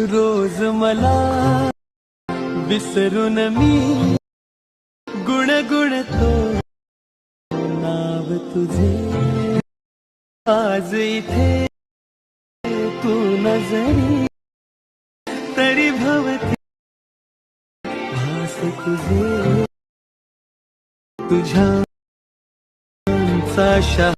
रोज मला विसरून मी गुणगुणतो नाव तुझे आज इथे तू नजरी तरी भवती. भास तुझे तुझ्या शा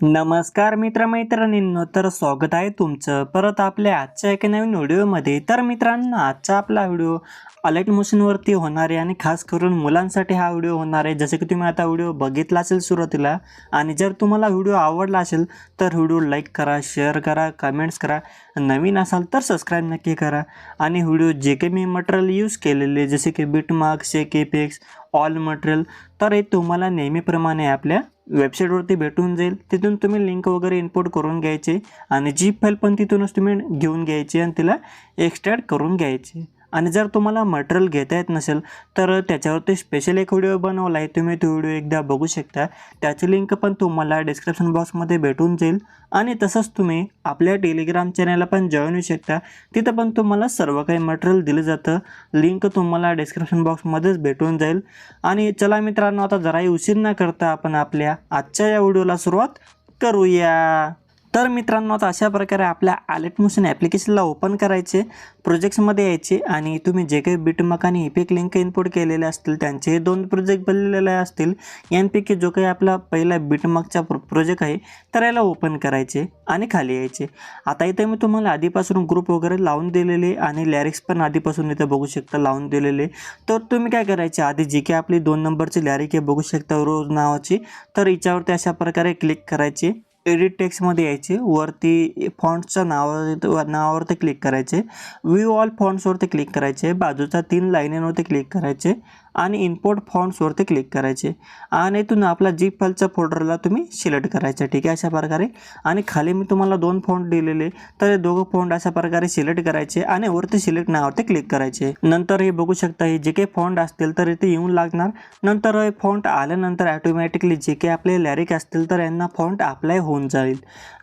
नमस्कार मित्रमैत्रिणींनो तर स्वागत आहे तुमचं परत आपल्या आजच्या एका नवीन व्हिडिओमध्ये. तर मित्रांनो आजचा आपला व्हिडिओ अलर्ट मोशनवरती होणार आहे आणि खास करून मुलांसाठी हा व्हिडिओ होणार आहे. जसं की तुम्ही आता व्हिडिओ बघितला असेल सुरुवातीला आणि जर तुम्हाला व्हिडिओ आवडला असेल तर व्हिडिओ लाईक करा शेअर करा कमेंट्स करा. नवीन असाल तर सबस्क्राईब नक्की करा. आणि व्हिडिओ जे काही मी मटेरियल यूज केलेले जसे की बिटमार्क शेक इफेक्ट्स ऑल मटेरियल तर हे तुम्हाला नेहमीप्रमाणे आपल्या वेबसाईटवरती भेटून जाईल. तिथून तुम्ही लिंक वगैरे इनपुट करून घ्यायचे आणि जी फाईल पण तिथूनच तुम्ही घेऊन घ्यायची आणि तिला एक्सट्रॅक्ट करून घ्यायची. आणि जर तुम्हाला मटेरियल घेता येत नसेल तर त्याच्यावरती स्पेशल एक व्हिडिओ बनवला आहे. तुम्ही तो व्हिडिओ एकदा बघू शकता. त्याची लिंक पण तुम्हाला डिस्क्रिप्शन बॉक्समध्ये भेटून जाईल. आणि तसंच तुम्ही आपल्या टेलिग्राम चॅनलला पण जॉईन होऊ शकता. तिथं पण तुम्हाला सर्व काही मटेरियल दिलं जातं. लिंक तुम्हाला डिस्क्रिप्शन बॉक्समध्येच भेटून जाईल. आणि चला मित्रांनो आता जराही उशीर न करता आपण आपल्या आजच्या या व्हिडिओला सुरुवात करूया. तर मित्रांनो आता अशा प्रकारे आपल्या आलेट मोशन ॲप्लिकेशनला ओपन करायचे प्रोजेक्ट्समध्ये यायचे आणि तुम्ही जे काही बिटमक आणि इपिक लिंक इनपुट केलेले असतील त्यांचे दोन प्रोजेक्ट बनलेले असतील यांपैकी जो काही आपला पहिला बिटमकचा प्रो प्रोजेक्ट आहे तर याला ओपन करायचे आणि खाली यायचे. आता इथे मी तुम्हाला आधीपासून ग्रुप वगैरे लावून दिलेले आणि लॅरिक्स पण आधीपासून इथे बघू शकता लावून दिलेले. तर तुम्ही काय करायचे आधी जी काही आपली दोन नंबरची लॅरिक आहे बघू शकता रोज नावाची तर हिच्यावरती अशा प्रकारे क्लिक करायचे. एडिट टेक्स्टमध्ये यायचे. वरती फॉन्ट्सच्या नावावर नावावरती क्लिक करायचे. व्ह्यू ऑल फॉन्ट्सवरती क्लिक करायचे. बाजूच्या तीन लाईनींवरती क्लिक करायचे. आणि इम्पोर्ट फॉन्ट्सवरती क्लिक करायचे. आणि इथून आपला जी फाईलच्या फोल्डरला तुम्ही सिलेक्ट करायचं. ठीक आहे? अशा प्रकारे. आणि खाली मी तुम्हाला दोन फॉन्ट दिलेले. तर हे दोघं फॉन्ट अशा प्रकारे सिलेक्ट करायचे आणि वरती सिलेक्ट नावावरती क्लिक करायचे. नंतर हे बघू शकता हे जे काही फॉन्ट असतील तर इथे येऊन लागणार. नंतर हे फॉन्ट आल्यानंतर ॲटोमॅटिकली जे काही आपले लॅरिक असतील तर यांना फॉन्ट अप्लाय होऊन जाईल.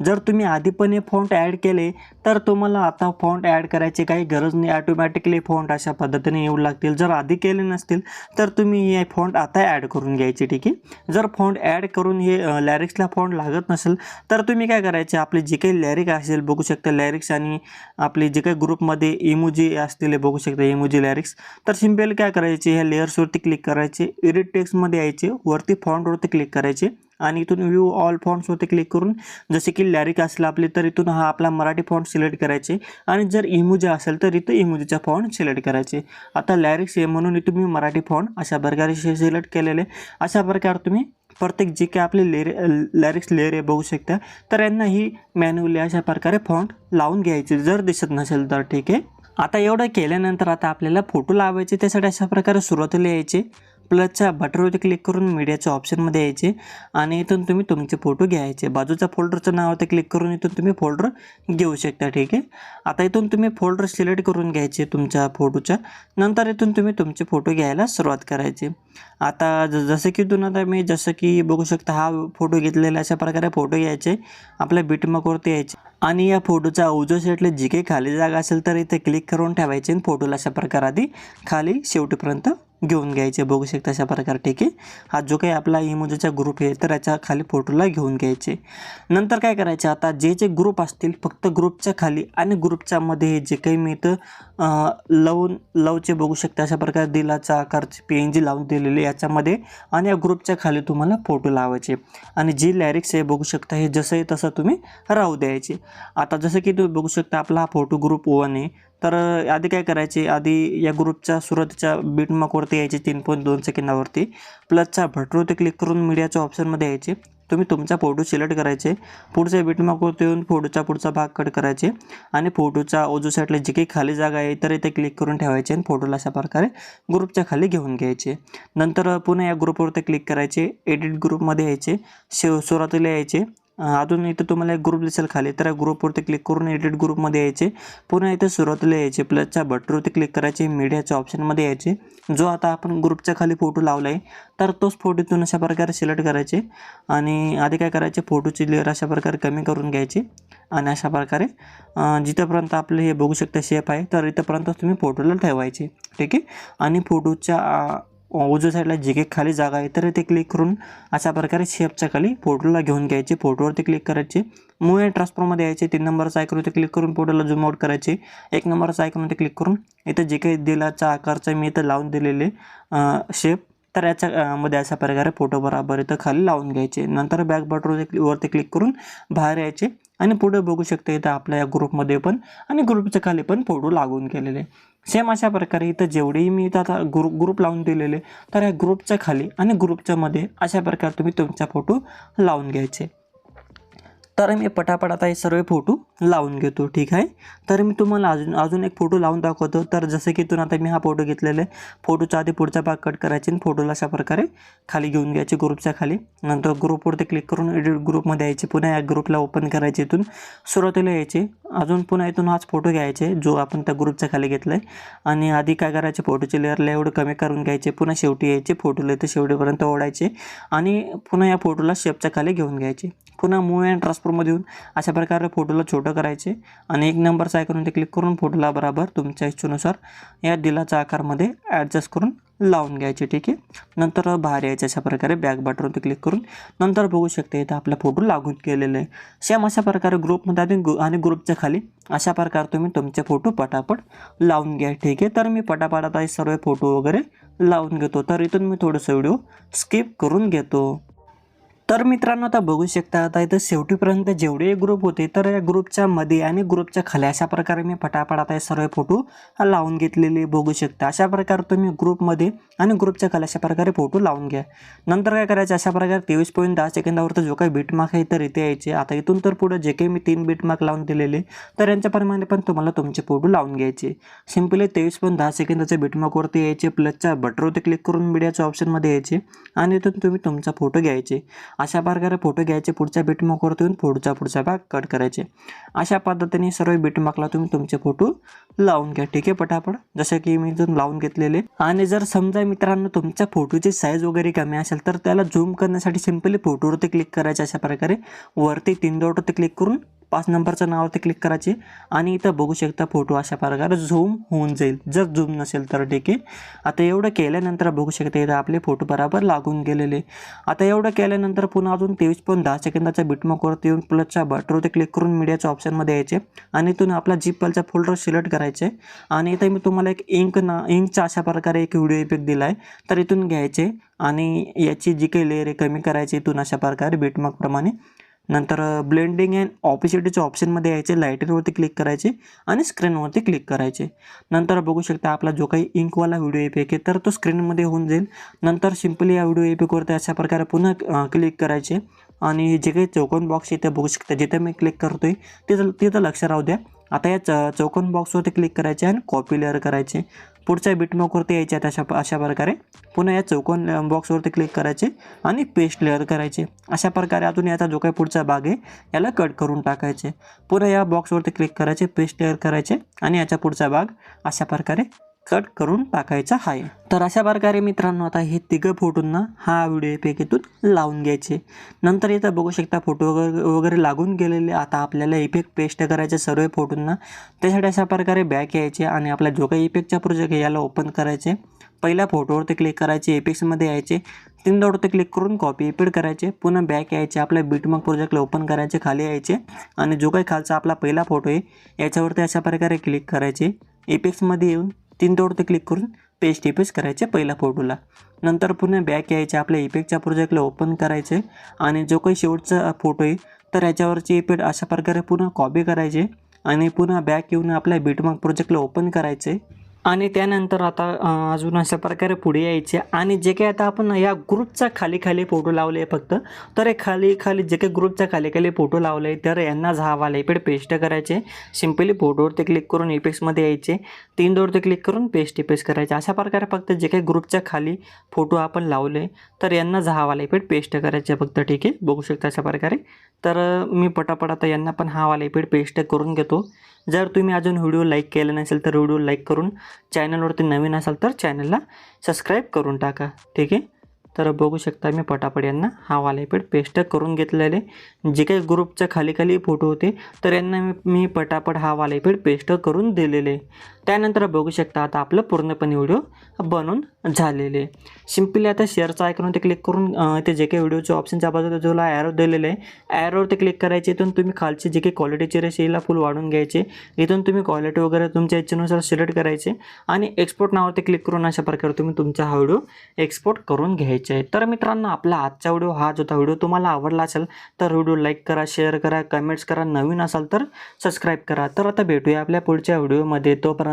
जर तुम्ही आधी पण हे फॉन्ट ॲड केले तर तुम्हाला आता फॉन्ट ॲड करायची काही गरज नाही. ॲटोमॅटिकली फॉन्ट अशा पद्धतीने येऊ लागतील. जर आधी केले नसतील तर तुम्ही हे फॉन्ट आता ॲड करून घ्यायचे ठीक आहे? जर फॉन्ट ॲड करून हे लॅरिक्सला फॉन्ट लागत नसेल तर तुम्ही काय करायचे? आपले जे काही लॅरिक असेल बघू शकता लॅरिक्स आणि आपले जे काही ग्रुपमध्ये इमोजी असतील बघू शकता इमोजी लॅरिक्स तर सिंपल काय करायचे? ह्या लेअर्सवरती क्लिक करायचे एडिट टेक्स्टमध्ये यायचे वरती फॉन्टवरती क्लिक करायचे. आणि इथून व्ह्यू ऑल फॉन्ट्सवरती क्लिक करून जसे की लॅरिक असेल आपले तर इथून हा आपला मराठी फॉन्ट सिलेक्ट करायचे. आणि जर इमोजी असेल तर इथं इमोजीचा फॉन्ट सिलेक्ट करायचे. आता लॅरिक्स हे म्हणून इथून मी मराठी फॉन्ट अशा प्रकारे सिलेक्ट केलेले. अशा प्रकारे तुम्ही प्रत्येक जे काही आपले लेरे लॅरिक्स लेअर आहे बघू शकता. तर यांना ही मॅन्युअली अशा प्रकारे फॉन्ट लावून घ्यायचे जर दिसत नसेल तर ठीक आहे. आता एवढं केल्यानंतर आता आपल्याला फोटो लावायचे त्यासाठी अशा प्रकारे सुरुवातीला यायचे. प्लसच्या बटरवरती क्लिक करून मीडियाच्या ऑप्शनमध्ये यायचे आणि इथून तुम्ही तुमचे फोटो घ्यायचे. बाजूच्या फोल्डरचं नावावरती क्लिक करून इथून तुम्ही फोल्डर घेऊ शकता ठीक आहे? आता इथून तुम्ही फोल्डर सिलेक्ट करून घ्यायचे तुमच्या फोटोच्या नंतर इथून तुम्ही तुमचे फोटो घ्यायला सुरुवात करायची. आता ज जसं की इथून आता मी जसं की बघू शकता हा फोटो घेतलेला अशा प्रकारे फोटो घ्यायचे. आपल्या बिटमकवरती यायचे. आणि या फोटोच्या उजो साईडला जी काही खाली जागा असेल तर इथे क्लिक करून ठेवायचे आणि फोटोला अशा प्रकारे आधी खाली शेवटीपर्यंत घेऊन घ्यायचे बघू शकता अशा प्रकारे ठीक आहे? हा जो काही आपला इमोजीचा ग्रुप आहे तर याच्या खाली फोटोला घेऊन घ्यायचे. नंतर काय करायचे? आता जे जे ग्रुप असतील फक्त ग्रुपच्या खाली आणि ग्रुपच्या मध्ये जे काही मी इथं लवून लवचे बघू शकता अशा प्रकारे दिलाचा आकारची पी एन जी लावून दिलेली याच्यामध्ये आणि या ग्रुपच्या खाली तुम्हाला फोटो लावायचे. आणि जी लॅरिक्स आहे बघू शकता हे जसं आहे तसं तुम्ही राहू द्यायचे. आता जसं की तुम्ही बघू शकता आपला हा फोटो ग्रुप वन आहे. तर आधी काय करायचे? आधी या ग्रुपच्या सुरुवातीच्या बीटमार्कवरती यायचे तीन पॉईंट दोन सेकंदावरती. प्लसच्या भटरवरती क्लिक करून मीडियाच्या ऑप्शनमध्ये यायचे. तुम्ही तुमचा फोटो सिलेक्ट करायचे. पुढच्या बीटमार्कवरती येऊन फोटोचा पुढचा भाग कट करायचे. आणि फोटोच्या ओजू साईडला जी काही खाली जागा आहे तर इथे क्लिक करून ठेवायचे आणि फोटोला अशा प्रकारे ग्रुपच्या खाली घेऊन घ्यायचे. नंतर पुन्हा या ग्रुपवरती क्लिक करायचे. एडिट ग्रुपमध्ये यायचे. शेव सुरुवातीला यायचे. अजून इथं तुम्हाला एक ग्रुप दिसेल खाली. तर ग्रुपवरती क्लिक करून एडिट ग्रुपमध्ये यायचे. पुन्हा इथे सुरुवातीला यायचे. प्लसच्या बटरवरती क्लिक करायचे. मीडियाच्या ऑप्शनमध्ये यायचे. जो आता आपण ग्रुपच्या खाली फोटो लावला आहे तर तोच फोटो इथून अशा प्रकारे सिलेक्ट करायचे. आणि आधी काय करायचे? फोटोची लेअर अशा प्रकारे कमी करून घ्यायची. आणि अशा प्रकारे जिथंपर्यंत आपलं हे बघू शकता शेप आहे तर इथंपर्यंत तुम्ही फोटोला ठेवायचे. ठीक आहे? आणि फोटोच्या उजव्या साईडला जे काही खाली जागा आहे तर ते क्लिक करून अशा प्रकारे शेपच्या खाली फोटोला घेऊन घ्यायचे. फोटोवरती क्लिक करायचे. मूव अँड ट्रान्सफरमध्ये यायचे. तीन नंबरचा आयकॉनवरती क्लिक करून फोटोला झूम आउट करायचे. एक नंबरचा आयकॉनवरती क्लिक करून इथं जे काही दिलाचा आकारचा मी इथं लावून दिलेले शेप तर याच्या मध्ये अशा प्रकारे फोटो बरोबर इथं खाली लावून घ्यायचे. नंतर बॅक बटनवरती वरती क्लिक करून बाहेर यायचे. आणि पुढे बघू शकता इथं आपल्या या ग्रुपमध्ये पण आणि ग्रुपच्या खाली पण फोटो लागून गेलेले. सेम अशा प्रकारे इथं जेवढेही मी इथं आता ग्रुप ग्रुप लावून दिलेले तर या ग्रुपच्या खाली आणि ग्रुपच्या मध्ये अशा प्रकारे तुम्ही तुमचा फोटो लावून घ्यायचे. तर मी पटापट आता हे सर्व फोटो लावून घेतो ठीक आहे? तर मी तुम्हाला अजून अजून एक फोटो लावून दाखवतो. तर जसं की इथून आता मी हा फोटो घेतलेला आहे. फोटोचा आधी पुढचा भाग कट करायचे आणि फोटोला अशा प्रकारे खाली घेऊन घ्यायचे ग्रुपच्या खाली. नंतर ग्रुपवरती क्लिक करून एडिट ग्रुपमध्ये यायचे. पुन्हा या ग्रुपला ओपन करायचे इथून. सुरुवातीला यायचे. अजून पुन्हा इथून हाच फोटो घ्यायचे जो आपण त्या ग्रुपच्या खाली घेतला आहे आणि आधी काय करायचे फोटोचे लेअरला एवढं कमी करून घ्यायचे. पुन्हा शेवटी यायचे फोटोला इथे शेवटीपर्यंत ओढायचे. आणि पुन्हा या फोटोला शेपच्या खाली घेऊन घ्यायचे. पुन्हा मूव अँड ट्रान्सफरमध्ये येऊन अशा प्रकारे फोटोला छोटं फोटो करायचे आणि एक नंबरचा आयकॉन ते क्लिक करून फोटोला बराबर तुमच्या इच्छेनुसार या दिलाच्या आकारमध्ये ॲडजस्ट करून लावून घ्यायचे ठीक आहे? नंतर बाहेर यायचे अशा प्रकारे बॅक बटनवरती क्लिक करून नंतर बघू शकते इथं आपला फोटो लागून केलेला आहे. सेम अशा प्रकारे ग्रुपमध्ये आणि ग्रु- आणि ग्रुपच्या खाली अशा प्रकारे तुम्ही तुमचे फोटो पटापट लावून घ्या ठीक आहे? तर मी पटापट आता सर्व फोटो वगैरे लावून घेतो. तर इथून मी थोडंसं व्हिडिओ स्किप करून घेतो. तर मित्रांनो आता बघू शकता आता इथं शेवटीपर्यंत जेवढे ग्रुप होते तर या ग्रुपच्या मध्ये आणि ग्रुपच्या खाली अशा प्रकारे मी फटाफट आता हे सर्व फोटो लावून घेतलेले बघू शकता. अशा प्रकारे तुम्ही ग्रुपमध्ये आणि ग्रुपच्या खाली अशा प्रकारे फोटो लावून घ्या. नंतर काय करायचं? अशा प्रकारे तेवीस पॉईंट दहा सेकंदावरती जो काही बीटमार्क आहे तर इथे यायचे. आता इथून तर पुढे जे काही मी तीन बीटमार्क लावून दिलेले तर यांच्याप्रमाणे पण तुम्हाला तुमचे फोटो लावून घ्यायचे. सिम्पली तेवीस पॉईंट दहा सेकंदाच्या बीटमार्कवरती यायचे प्लसच्या बटरवरती क्लिक करून मीडियाच्या ऑप्शनमध्ये यायचे आणि इथून तुम्ही तुमचा फोटो घ्यायचे. अशा प्रकारे फोटो घ्यायचे पुढच्या बीटमार्कवरती येऊन पुढचा पुढचा भाग कट करायचे. अशा पद्धतीने सर्व बीटमार्कला तुम्ही तुमचे फोटो लावून घ्या. ठीक आहे पटापट. जसं की मी इथून लावून घेतलेले. आणि जर समजा मित्रांनो तुमच्या फोटोची साईज वगैरे कमी असेल तर त्याला झूम करण्यासाठी सिम्पली फोटोवरती क्लिक करायचे. अशा प्रकारे वरती तीन डॉटवरती क्लिक करून पाच नंबरच्या नावावरती क्लिक करायचे. आणि इथं बघू शकता फोटो अशा प्रकारे झूम होऊन जाईल. जर झूम नसेल तर ठीक आहे आता एवढं केल्यानंतर बघू शकता इथं आपले फोटो बरोबर लागून गेलेले. आता एवढं केल्यानंतर पुन्हा अजून तेवीस पॉईंट दहा सेकंदाच्या बिटमॉकवरती येऊन प्लसच्या बटरवरती क्लिक करून मीडियाच्या ऑप्शनमध्ये यायचे. आणि इथून आपला जीपलचा फोल्डर सिलेक्ट करायचे. आणि इथे मी तुम्हाला एक इंक ना इंकचा अशा प्रकारे एक व्हिडिओ इफेक्ट दिला आहे तर इथून घ्यायचे. आणि याची जी काही लेअर आहे कमी करायची इथून अशा प्रकारे बीटमार्कप्रमाणे नंतर ब्लेंडिंग अँड ऑपिसिटीच्या ऑप्शनमध्ये यायचे. लायटरवरती क्लिक करायचे आणि स्क्रीनवरती क्लिक करायचे. नंतर बघू शकता आपला जो काही इंकवाला व्हिडिओ इफेक्ट आहे तर तो स्क्रीनमध्ये होऊन जाईल. नंतर सिम्पली या व्हिडिओ इफेक्टवरती अशा प्रकारे पुन्हा क्लिक करायचे. आणि जे काही चौकोन बॉक्स इथे बघू शकता. जिथे मी क्लिक करतो आहे तिथं तिथं लक्ष राहू द्या. आता या च चौकोन बॉक्सवरती क्लिक करायचे आणि कॉपी लेअर करायचे. पुढच्या बिटमॉकवरती यायचे आहेत अशा अशा प्रकारे. पुन्हा या चौकोन बॉक्सवरती क्लिक करायचे आणि पेस्ट लेअर करायचे. अशा प्रकारे अजून याचा जो काही पुढचा भाग आहे याला कट करून टाकायचे. पुन्हा या बॉक्सवरती क्लिक करायचे पेस्ट लेअर करायचे आणि याचा पुढचा भाग अशा प्रकारे कट करून टाकायचा आहे तर अशा प्रकारे मित्रांनो आता हे तिघं फोटोंना हा व्हिडिओ पैकीतून लावून घ्यायचे. नंतर इथं बघू शकता फोटो वगैरे वगैरे लागून गेलेले. आता आपल्याला इफेक्ट पेस्ट करायचे सर्व फोटोंना त्यासाठी अशा प्रकारे बॅक यायचे आणि आपला जो काही इफेक्टचा प्रोजेक्ट आहे याला ओपन करायचे. पहिल्या फोटोवरती क्लिक करायचे एपिक्समध्ये यायचे. तीन डॉटवरती क्लिक करून कॉपी इपेड करायचे. पुन्हा बॅक यायचे आपल्या बीटमार्क प्रोजेक्टला ओपन करायचे खाली यायचे. आणि जो काही खालचा आपला पहिला फोटो आहे याच्यावरती अशा प्रकारे क्लिक करायचे. एपिक्समध्ये येऊन तीन डॉटवरती क्लिक करून पेस्ट इपेज करायचे पहिल्या फोटोला नंतर पुन्हा बॅक यायचे आपल्या इफेक्टच्या प्रोजेक्टला ओपन करायचे. आणि जो काही शेवटचा फोटो आहे तर याच्यावरची इफेक्ट अशा प्रकारे पुन्हा कॉपी करायचे. आणि पुन्हा बॅक येऊन आपल्या बीटमार्क प्रोजेक्टला ओपन करायचे. आणि त्यानंतर आता अजून अशा प्रकारे पुढे यायचे. आणि जे काही आता आपण या ग्रुपचा खाली खाली फोटो लावले फक्त तर हे खाली खाली जे काही ग्रुपचा खाली खाली फोटो लावले तर यांना हा इपेड पेस्ट करायचे. सिम्पली फोटोवरती क्लिक करून इफेक्ट्समध्ये यायचे. तीन दोरती क्लिक करून पेस्ट इपेस्ट करायचे. अशा प्रकारे फक्त जे काही ग्रुपच्या खाली फोटो आपण लावले तर यांना झावाला इपेड पेस्ट करायचे फक्त. ठीक आहे? बघू शकता अशा प्रकारे. तर मी पटापट आता यांना पण हा वाला इपेड पेस्ट करून घेतो. जर तुम्ही अजून व्हिडिओ लाईक केला नसेल तर व्हिडिओ लाईक करून चॅनलवरती नवीन असाल तर चॅनलला सबस्क्राईब करून टाका ठीक आहे? तर बघू शकता मी पटापट यांना हा वाला पेस्ट करून घेतलेले जे काही ग्रुपच्या खाली खाली फोटो होते तर यांना मी मी पटापट हा वाला पेस्ट करून दिलेले त्यानंतर बघू शकता आता आपलं पूर्णपणे व्हिडिओ बनून झालेले. सिम्पली आता शेअरचा आयकॉनवरती क्लिक करून ते जे काही व्हिडिओचे ऑप्शनच्या बाजूला जो ॲरो दिलेलं आहे ॲरोवरती क्लिक करायचे इथून तुम्ही खालची जे काही क्वालिटीची रेषे फुल वाढून घ्यायचे. इथून तुम्ही क्वालिटी वगैरे तुमच्या इच्छेनुसार सिलेक्ट करायचे आणि एक्सपोर्ट नावावरती क्लिक करून अशा प्रकारे तुम्ही तुमचा हा व्हिडिओ एक्सपोर्ट करून घ्यायचे आहे तर मित्रांनो आपला आजचा व्हिडिओ हा जो होता व्हिडिओ तुम्हाला आवडला असेल तर व्हिडिओ लाईक करा शेअर करा कमेंट्स करा. नवीन असाल तर सबस्क्राईब करा. तर आता भेटूया आपल्या पुढच्या व्हिडिओमध्ये तोपर्यंत